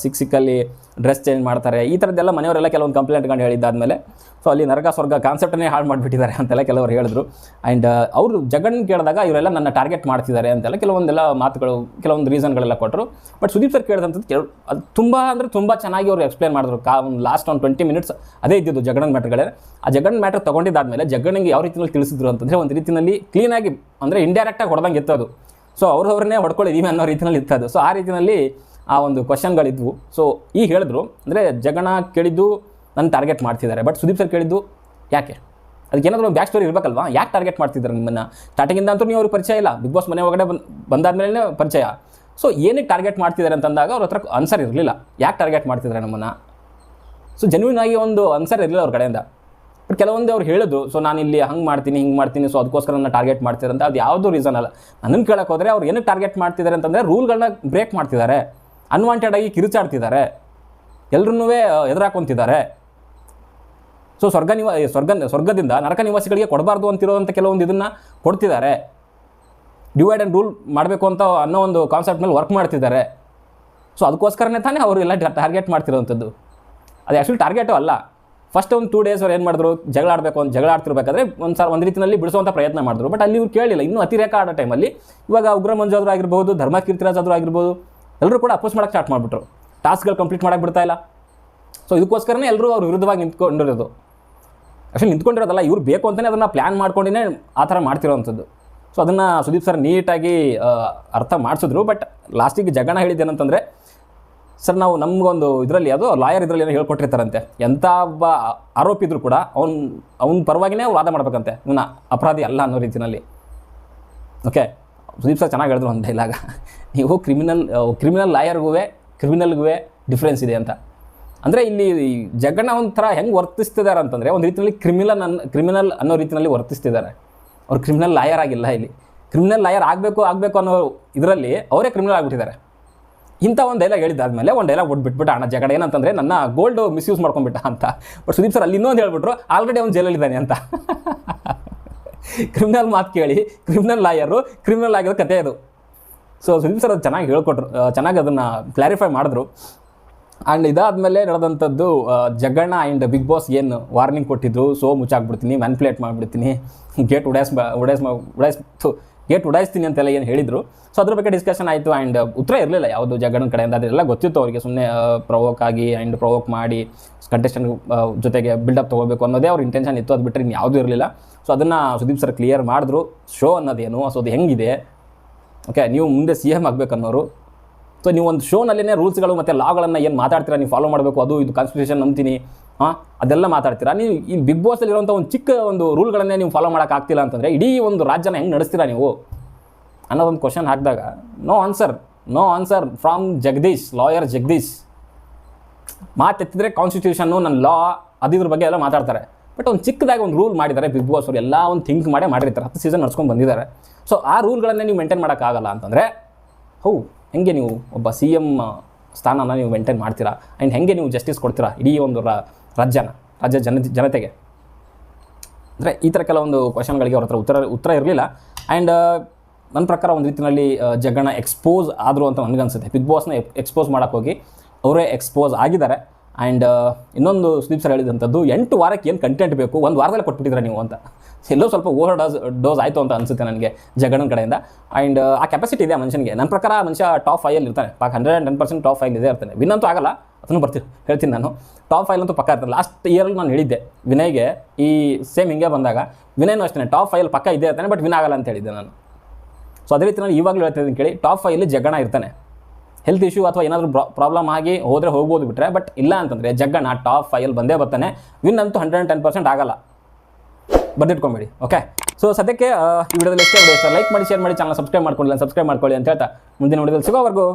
S1: ಸಿಕ್ ಸಿಕ್ಕಲ್ಲಿ ಡ್ರೆಸ್ ಚೇಂಜ್ ಮಾಡ್ತಾರೆ. ಈ ಥರದ್ದೆಲ್ಲ ಮನೆಯವರೆಲ್ಲ ಕೆಲವೊಂದು ಕಂಪ್ಲೇಂಟ್ಗಳು ಹೇಳಿದ್ದಾದಮೇಲೆ ಸೊ ಅಲ್ಲಿ ನರಕ ಸ್ವರ್ಗ ಕಾನ್ಸೆಪ್ಟನ್ನೇ ಹಾಳು ಮಾಡಿಬಿಟ್ಟಿದ್ದಾರೆ ಅಂತೆಲ್ಲ ಕೆಲವರು ಹೇಳಿದ್ರು. ಆ್ಯಂಡ್ ಅವರು ಜಗನ್ ಕೇಳಿದಾಗ ಇವರೆಲ್ಲ ನನ್ನ ಟಾರ್ಗೆಟ್ ಮಾಡ್ತಿದ್ದಾರೆ ಅಂತೆಲ್ಲ ಕೆಲವೊಂದೆಲ್ಲ ಮಾತುಗಳು, ಕೆಲವೊಂದು ರೀಸನ್ಗಳೆಲ್ಲ ಕೊಟ್ಟರು ಬಟ್ ಸುದೀಪ್ ಸರ್ ಕೇಳಿದಂಥದ್ದು ಕೆಲ ಅದು ತುಂಬ ಅಂದರೆ ತುಂಬ ಚೆನ್ನಾಗಿ ಅವರು ಎಕ್ಸ್ಪ್ಲೇನ್ ಮಾಡಿದ್ರು. ಕಾ, ಒಂದು ಲಾಸ್ಟ್ ಒಂದು ಟ್ವೆಂಟಿ ಮಿನಿಟ್ಸ್ ಅದೇ ಇದ್ದಿದ್ದು ಜಗನ್ ಮ್ಯಾಟ್ರ್ಗಳೇ ಆ ಜಗನ್ ಮ್ಯಾಟ್ರ್ ತೊಗೊಂಡಿದ್ದಾದಮೇಲೆ ಜಗಣ್ಣಿಗೆ ಯಾವ ರೀತಿಯಲ್ಲಿ ತಿಳಿಸಿದ್ರು ಅಂತಂದರೆ ಒಂದು ರೀತಿಯಲ್ಲಿ ಕ್ಲೀನಾಗಿ ಅಂದರೆ ಇಂಡೈರೆಕ್ಟಾಗಿ ಹೊಡೆದಂಗೆ ಇತ್ತು ಅದು. ಸೊ ಅವ್ರವ್ರನ್ನೇ ಹೊಡ್ಕೊಳ್ಳಿದ್ದೀವಿ ಅನ್ನೋ ರೀತಿಯಲ್ಲಿ ಅದು. ಸೊ ಆ ರೀತಿಯಲ್ಲಿ ಆ ಒಂದು ಕ್ವಶನ್ಗಳಿದ್ವು ಸೊ ಈ ಹೇಳಿದ್ರು, ಅಂದರೆ ಜಗಣ ಕೇಳಿದ್ದು ನನ್ನ ಟಾರ್ಗೆಟ್ ಮಾಡ್ತಿದ್ದಾರೆ. ಬಟ್ ಸುದೀಪ್ ಸರ್ ಕೇಳಿದ್ದು ಯಾಕೆ? ಅದಕ್ಕೆ ಏನಾದರೂ ಬ್ಯಾಕ್ ಸ್ಟೋರಿ ಇರಬೇಕಲ್ವಾ? ಯಾಕೆ ಟಾರ್ಗೆಟ್ ಮಾಡ್ತಿದ್ದಾರೆ ನಿಮ್ಮನ್ನು? ಸ್ಟಾರ್ಟಿಂಗಿಂದ ಅಂತೂ ನೀವು ಅವ್ರಿಗೆ ಪರಿಚಯ ಇಲ್ಲ. ಬಿಗ್ ಬಾಸ್ ಮನೆ ಒಳಗಡೆ ಬಂದು ಬಂದಾದ್ಮೇಲೆ ಪರಿಚಯ. ಸೊ ಏನಕ್ಕೆ ಟಾರ್ಗೆಟ್ ಮಾಡ್ತಿದ್ದಾರೆ ಅಂತಂದಾಗ ಅವ್ರ ಹತ್ರ ಆನ್ಸರ್ ಇರಲಿಲ್ಲ. ಯಾಕೆ ಟಾರ್ಗೆಟ್ ಮಾಡ್ತಿದ್ದಾರೆ ನಮ್ಮನ್ನು? ಸೊ ಜೆನ್ಯೂನ್ ಆಗಿ ಒಂದು ಆನ್ಸರ್ ಇರಲಿಲ್ಲ ಅವ್ರ ಕಡೆಯಿಂದ. ಬಟ್ ಕೆಲವೊಂದು ಅವ್ರು ಹೇಳಿದ್ರು ಸೊ ನಾನು ಇಲ್ಲಿ ಹಂಗೆ ಮಾಡ್ತೀನಿ, ಹಿಂಗೆ ಮಾಡ್ತೀನಿ ಸೊ ಅದಕ್ಕೋಸ್ಕರ ನನ್ನ ಟಾರ್ಗೆಟ್ ಮಾಡ್ತಿದ್ದಾರೆ ಅಂತ. ಅದು ಯಾವುದೂ ರೀಸನ್ ಅಲ್ಲ. ನನ್ನನ್ನು ಕೇಳೋಕ್ಕೋದ್ರೆ ಅವ್ರು ಏನಕ್ಕೆ ಟಾರ್ಗೆಟ್ ಮಾಡ್ತಿದ್ದಾರೆ ಅಂತಂದರೆ ರೂಲ್ಗಳನ್ನ ಬ್ರೇಕ್ ಮಾಡ್ತಿದ್ದಾರೆ. ಅನ್ವಾಂಟೆಡ್ ಆಗಿ ಕಿರುಚಾಡ್ತಿದ್ದಾರೆ. ಎಲ್ಲರೂ ಎದುರಾಕೊಂತಿದ್ದಾರೆ. ಸೊ ಸ್ವರ್ಗ ನಿವ ಸ್ವರ್ಗ, ಸ್ವರ್ಗದಿಂದ ನರಕ ನಿವಾಸಿಗಳಿಗೆ ಕೊಡಬಾರ್ದು ಅಂತಿರೋವಂಥ ಕೆಲವೊಂದು ಇದನ್ನು ಕೊಡ್ತಿದ್ದಾರೆ. ಡಿವೈಡ್ ಆ್ಯಂಡ್ ರೂಲ್ ಮಾಡಬೇಕು ಅಂತ ಅನ್ನೋ ಒಂದು ಕಾನ್ಸೆಪ್ಟ್ ಮೇಲೆ ವರ್ಕ್ ಮಾಡ್ತಿದ್ದಾರೆ. ಸೊ ಅದಕ್ಕೋಸ್ಕರನೇ ತಾನೇ ಅವರು ಎಲ್ಲ ಟಾರ್ಗೆಟ್ ಮಾಡ್ತಿರೋವಂಥದ್ದು ಅದು ಆ್ಯಕ್ಚುಲಿ ಟಾರ್ಗೆಟು ಅಲ್ಲ. ಫಸ್ಟ್ ಒಂದು ಟೂ ಡೇಸ್ ಅವ್ರು ಏನು ಮಾಡಿದ್ರು? ಜಗಳ ಆಡಬೇಕು ಅಂತ, ಜಗಳ ಆಡ್ತಿರ್ಬೇಕಾದ್ರೆ ಒಂದು ಸಾರ್ ಒಂದು ರೀತಿಯಲ್ಲಿ ಬಿಡಿಸುವಂಥ ಪ್ರಯತ್ನ ಮಾಡಿದ್ರು. ಬಟ್ ಅಲ್ಲಿ ಇವ್ರು ಕೇಳಿಲ್ಲ. ಇನ್ನೂ ಅತಿರೇಕ ಆಡೋ ಟೈಮಲ್ಲಿ ಇವಾಗ ಉಗ್ರ ಮಂಜಾದ್ರು ಆಗಿರ್ಬೋದು ಧರ್ಮ ಕೀರ್ತಿರಾಜ್ ಆದರೂ ಆಗಿರ್ಬೋದು ಎಲ್ಲರೂ ಕೂಡ ಅಪೋಸ್ ಮಾಡೋಕ್ಕೆ ಸ್ಟಾರ್ಟ್ ಮಾಡಿಬಿಟ್ರು. ಟಾಸ್ಕ್ಗಳು ಕಂಪ್ಲೀಟ್ ಮಾಡೋಕ್ಕೆ ಬಿಡ್ತಾ ಇಲ್ಲ. ಸೊ ಇದಕ್ಕೋಸ್ಕರನೇ ಎಲ್ಲರೂ ಅವ್ರ ವಿರುದ್ಧವಾಗಿ ನಿಂತ್ಕೊಂಡಿರೋದು. ಆ್ಯಕ್ಚುಲಿ ನಿಂತ್ಕೊಂಡಿರೋದಲ್ಲ, ಇವ್ರು ಬೇಕು ಅಂತಲೇ ಅದನ್ನು ಪ್ಲ್ಯಾನ್ ಮಾಡ್ಕೊಂಡಿನೇ ಆ ಥರ ಮಾಡ್ತಿರೋವಂಥದ್ದು. ಸೊ ಅದನ್ನು ಸುದೀಪ್ ಸರ್ ನೀಟಾಗಿ ಅರ್ಥ ಮಾಡಿಸಿದ್ರು. ಬಟ್ ಲಾಸ್ಟಿಗೆ ಜಗಣ ಹೇಳಿದ್ದೇನಂತಂದರೆ ಸರ್ ನಾವು ನಮಗೊಂದು ಇದರಲ್ಲಿ ಅದು ಲಾಯರ್ ಇದರಲ್ಲಿ ಏನೋ ಹೇಳ್ಕೊಟ್ಟಿರ್ತಾರಂತೆ. ಎಂಥ ಒಬ್ಬ ಆರೋಪಿ ಇದ್ರೂ ಕೂಡ ಅವ್ನು, ಅವ್ನ ಪರವಾಗಿನೇ ವಾದ ಮಾಡ್ಬೇಕಂತೆ. ಇವನ ಅಪರಾಧಿ ಅಲ್ಲ ಅನ್ನೋ ರೀತಿಯಲ್ಲಿ ಓಕೆ ಸುದೀಪ್ ಸರ್ ಚೆನ್ನಾಗಿ ಹೇಳಿದ್ರು ಒಂದು ಡೈಲಾಗ ನೀವು ಕ್ರಿಮಿನಲ್ ಕ್ರಿಮಿನಲ್ ಲಾಯರ್ಗೂ ಕ್ರಿಮಿನಲ್ಗೂ ಡಿಫ್ರೆನ್ಸ್ ಇದೆ ಅಂತ. ಅಂದರೆ ಇಲ್ಲಿ ಜಗಣ್ಣ ಒಂಥರ ಹೆಂಗೆ ವರ್ತಿಸ್ತಿದ್ದಾರೆ ಅಂತಂದರೆ ಒಂದು ರೀತಿಯಲ್ಲಿ ಕ್ರಿಮಿನಲ್ ಅನ್ ಕ್ರಿಮಿನಲ್ ಅನ್ನೋ ರೀತಿಯಲ್ಲಿ ವರ್ತಿಸ್ತಿದ್ದಾರೆ ಅವ್ರು ಕ್ರಿಮಿನಲ್ ಲಾಯರ್ ಆಗಿಲ್ಲ ಇಲ್ಲಿ. ಕ್ರಿಮಿನಲ್ ಲಾಯರ್ ಆಗಬೇಕು ಆಗಬೇಕು ಅನ್ನೋ ಇದರಲ್ಲಿ ಅವರೇ ಕ್ರಿಮಿನಲ್ ಆಗಿಬಿಟ್ಟಿದ್ದಾರೆ. ಇಂಥ ಒಂದು ಡೈಲಾಗ್ ಹೇಳಿದ್ದಾದ್ಮೇಲೆ ಒಂದು ಡೈಲಾಗ್ ಬಿಟ್ಬಿಟ್ಟ ಅಣ್ಣ ಜಗಡ ಏನಂತಂದರೆ ನನ್ನ ಗೋಲ್ಡ್ ಮಿಸ್ಯೂಸ್ ಮಾಡ್ಕೊಂಡ್ಬಿಟ್ಟ ಅಂತ. ಬಟ್ ಸುದೀಪ್ ಸರ್ ಅಲ್ಲಿ ಇನ್ನೊಂದು ಹೇಳ್ಬಿಟ್ರು, ಆಲ್ರೆಡಿ ಅವ್ನು ಜೈಲಲ್ಲಿದ್ದಾನೆ ಅಂತ. ಕ್ರಿಮಿನಲ್ ಮಾತು ಕೇಳಿ ಕ್ರಿಮಿನಲ್ ಲಾಯರು ಕ್ರಿಮಿನಲ್ ಆಗಿರೋ ಕತೆ ಅದು. ಸೊ ಸುದೀಪ್ ಸರ್ ಅದು ಚೆನ್ನಾಗಿ ಹೇಳ್ಕೊಟ್ರು ಚೆನ್ನಾಗಿ ಅದನ್ನು ಕ್ಲಾರಿಫೈ ಮಾಡಿದ್ರು. ಆ್ಯಂಡ್ ಇದಾದಮೇಲೆ ನಡೆದಂಥದ್ದು ಜಗ್ಗಣ್ಣ ಆ್ಯಂಡ್ ಬಿಗ್ ಬಾಸ್ ಏನು ವಾರ್ನಿಂಗ್ ಕೊಟ್ಟಿದ್ರು, ಸೋ ಮುಚ್ಚಾಕ್ಬಿಡ್ತೀನಿ ಮ್ಯಾನ್ಪ್ಲೇಟ್ ಮಾಡಿಬಿಡ್ತೀನಿ ಗೇಟ್ ಉಡಾಯಿಸ್ ಉಡಾಯಿಸ್ ಉಡಾಯಿಸ್ ಗೇಟ್ ಉಡಾಯಿಸ್ತೀನಿ ಅಂತೆಲ್ಲ ಏನು ಹೇಳಿದರು. ಸೊ ಅದ್ರ ಬಗ್ಗೆ ಡಿಸ್ಕಷನ್ ಆಯಿತು ಆ್ಯಂಡ್ ಉತ್ತರ ಇರಲಿಲ್ಲ. ಯಾವುದು ಜಗಣ್ಣನ ಕಡೆಯಿಂದ. ಅದೆಲ್ಲ ಗೊತ್ತಿತ್ತು ಅವರಿಗೆ ಸುಮ್ಮನೆ ಪ್ರವೋಕ್ ಆಗಿ ಆ್ಯಂಡ್ ಪ್ರವೋಕ್ ಮಾಡಿ ಕಂಟೆಸ್ಟೆಂಟ್ ಜೊತೆಗೆ ಬಿಲ್ಡಪ್ ತೊಗೋಬೇಕು ಅನ್ನೋದೇ ಅವ್ರ ಇಂಟೆನ್ಷನ್ ಇತ್ತು. ಅದು ಬಿಟ್ಟರೆ ಯಾವುದೂ ಇರಲಿಲ್ಲ. ಸೊ ಅದನ್ನು ಸುದೀಪ್ ಸರ್ ಕ್ಲಿಯರ್ ಮಾಡಿದ್ರು. ಶೋ ಅನ್ನೋದೇನು? ಸೊ ಅದು ಹೆಂಗಿದೆ? ಓಕೆ ನೀವು ಮುಂದೆ ಸಿ ಎಂ ಆಗಬೇಕನ್ನೋರು ಸೊ ನೀವು ಒಂದು ಶೋನಲ್ಲೇ ರೂಲ್ಸ್ಗಳು ಮತ್ತು ಲಾಗಳನ್ನು ಏನು ಮಾತಾಡ್ತೀರಾ, ನೀವು ಫಾಲೋ ಮಾಡಬೇಕು, ಅದು ಇದು ಕಾನ್ಸ್ಟಿಟ್ಯೂಷನ್ ನಂಬ್ತೀನಿ, ಹಾಂ, ಅದೆಲ್ಲ ಮಾತಾಡ್ತೀರಾ? ನೀವು ಈ ಬಿಗ್ ಬಾಸಲ್ಲಿರುವಂಥ ಒಂದು ಚಿಕ್ಕ ಒಂದು ರೂಲ್ಗಳನ್ನೇ ನೀವು ಫಾಲೋ ಮಾಡೋಕ್ಕಾಗ್ತಿಲ್ಲ ಅಂತಂದರೆ ಇಡೀ ಒಂದು ರಾಜ್ಯನ ಹೆಂಗೆ ನಡೆಸ್ತೀರಾ ನೀವು? ಅನ್ನೋದೊಂದು ಕ್ವಶನ್ ಹಾಕಿದಾಗ no answer no answer from Jagadish lawyer Jagadish. ಮಾತೆತ್ತಿದ್ರೆ ಕಾನ್ಸ್ಟಿಟ್ಯೂಷನ್ನು ನನ್ನ ಲಾ ಅದಿದ್ರ ಬಗ್ಗೆ ಎಲ್ಲ ಮಾತಾಡ್ತಾರೆ. ಬಟ್ ಒಂದು ಚಿಕ್ಕದಾಗಿ ಒಂದು ರೂಲ್ ಮಾಡಿದ್ದಾರೆ ಬಿಗ್ ಬಾಸ್ ಅವರು, ಎಲ್ಲ ಒಂದು ಥಿಂಕ್ ಮಾಡೇ ಮಾಡಿರ್ತಾರೆ. ಹತ್ತು ಸೀಸನ್ ನಡ್ಸ್ಕೊಂಡು ಬಂದಿದ್ದಾರೆ. ಸೊ ಆ ರೂಲ್ಗಳನ್ನೇ ನೀವು ಮೇಂಟೈನ್ ಮಾಡೋಕ್ಕಾಗಲ್ಲ ಅಂತಂದರೆ, ಹೌ ಹೆಂಗೆ ನೀವು ಒಬ್ಬ ಸಿ ಎಂ ಸ್ಥಾನನ ನೀವು ಮೇಂಟೈನ್ ಮಾಡ್ತೀರಾ? ಆ್ಯಂಡ್ ಹೆಂಗೆ ನೀವು ಜಸ್ಟಿಸ್ ಕೊಡ್ತೀರಾ ಇಡೀ ಒಂದು ರಾಜ್ಯನ, ರಾಜ್ಯ ಜನ, ಜನತೆಗೆ? ಅಂದರೆ ಈ ಥರ ಕೆಲವೊಂದು ಕ್ವಶನ್ಗಳಿಗೆ ಅವ್ರ ಹತ್ರ ಉತ್ತರ ಉತ್ತರ ಇರಲಿಲ್ಲ. ಆ್ಯಂಡ್ ನನ್ನ ಪ್ರಕಾರ ಒಂದು ರೀತಿಯಲ್ಲಿ ಜಗಣ ಎಕ್ಸ್ಪೋಸ್ ಆದರು ಅಂತ ನನಗನ್ಸುತ್ತೆ. ಬಿಗ್ ಬಾಸ್ನ ಎಕ್ಸ್ಪೋಸ್ ಮಾಡೋಕ್ಕೋಗಿ ಅವರೇ ಎಕ್ಸ್ಪೋಸ್ ಆಗಿದ್ದಾರೆ. ಆ್ಯಂಡ್ ಇನ್ನೊಂದು ಸುದೀಪ್ ಸರ್ ಹೇಳಿದಂಥದ್ದು, ಎಂಟು ವಾರಕ್ಕೆ ಏನು ಕಂಟೆಂಟ್ ಬೇಕು, ಒಂದು ವಾರದಲ್ಲಿ ಕೊಟ್ಬಿಟ್ಟಿದ್ರೆ ನೀವು ಅಂತ. ಎಲ್ಲೋ ಸ್ವಲ್ಪ ಓವರ್ ಡೋಸ್ ಡೋಸ್ ಆಯಿತು ಅಂತ ಅನಿಸುತ್ತೆ ನನಗೆ ಜಗಣನ ಕಡೆಯಿಂದ. ಆ್ಯಂಡ್ ಆ ಕೆಪಾಸಿಟಿ ಇದೆ ಆ ಮನುಷ್ಯನಿಗೆ. ನನ್ನ ಪ್ರಕಾರ ಮನುಷ್ಯ ಟಾಪ್ ಫೈಯಲ್ಲಿ ಇರ್ತಾನೆ. Pak hundred and ten percent top file ಇದೆ ಇರ್ತಾನೆ. ವಿನ್ ಅಂತೂ ಆಗಲ್ಲ, ಅದನ್ನು ಬರ್ತೀನಿ ಹೇಳ್ತೀನಿ ನಾನು. ಟಾಪ್ ಫೈಲ್ ಅಂತೂ ಪಕ್ಕ ಇರ್ತಾನೆ ಲಾಸ್ಟ್ ಇಯರಲ್ಲಿ ನಾನು ಹೇಳಿದ್ದೆ, ವಿನಯ್ಗೆ ಈ ಸೇಮ್ ಹಿಂಗೆ ಬಂದಾಗ, ವಿನಯ್ನೂ ಅಷ್ಟೇ ಟಾಪ್ ಫೈಲ್ ಪಕ್ಕ ಇದೆ ಇರ್ತಾನೆ ಬಟ್ ವಿನ್ ಆಗಲ್ಲ ಅಂತ ಹೇಳಿದ್ದೆ ನಾನು. ಸೊ ಅದೇ ರೀತಿ ನಾನು ಇವಾಗಲೂ ಹೇಳ್ತಿದ್ದೀನಿ ಕೇಳಿ ಟಾಪ್ ಫೈಲ್ ಜಗಣ ಇರ್ತಾನೆ. ಹೆಲ್ತ್ ಇಶ್ಯೂ ಅಥವಾ ಏನಾದರೂ ಪ್ರಾಬ್ಲಮ್ ಆಗಿ ಹೋದರೆ ಹೋಗ್ಬೋದು ಬಿಟ್ಟರೆ ಬಟ್ ಇಲ್ಲ ಅಂತಂದರೆ ಜಗ್ಗಣ ಟಾಪ್ ಫೈಲ್ ಬಂದೇ ಬರ್ತಾನೆ. ವಿನ್ ಅಂತೂ ಹಂಡ್ರೆಡ್ ಪರ್ಸೆಂಟ್ ಆಗಲ್ಲ. ಬರ್ದಿಟ್ಕೊಂಬೇಡಿ ಓಕೆ ಸೊ ಸದ್ಯಕ್ಕೆ ಈ ವಿಡಿಯೋದಲ್ಲಿ ಎಷ್ಟೇ ಲೈಕ್ ಮಾಡಿ ಶೇರ್ ಮಾಡಿ ಚಾನಲ್ ಸಬ್ಸ್ಕ್ರೈಬ್ ಮಾಡ್ಕೊಳ್ಳಿ ಸಬ್ಸ್ಕ್ರೈಬ್ ಮಾಡ್ಕೊಳ್ಳಿ ಅಂತ ಹೇಳ್ತಾ ಮುಂದಿನ ವಿಡಿಯೋದಲ್ಲಿ ಸಿಗೋವರೆಗೂ.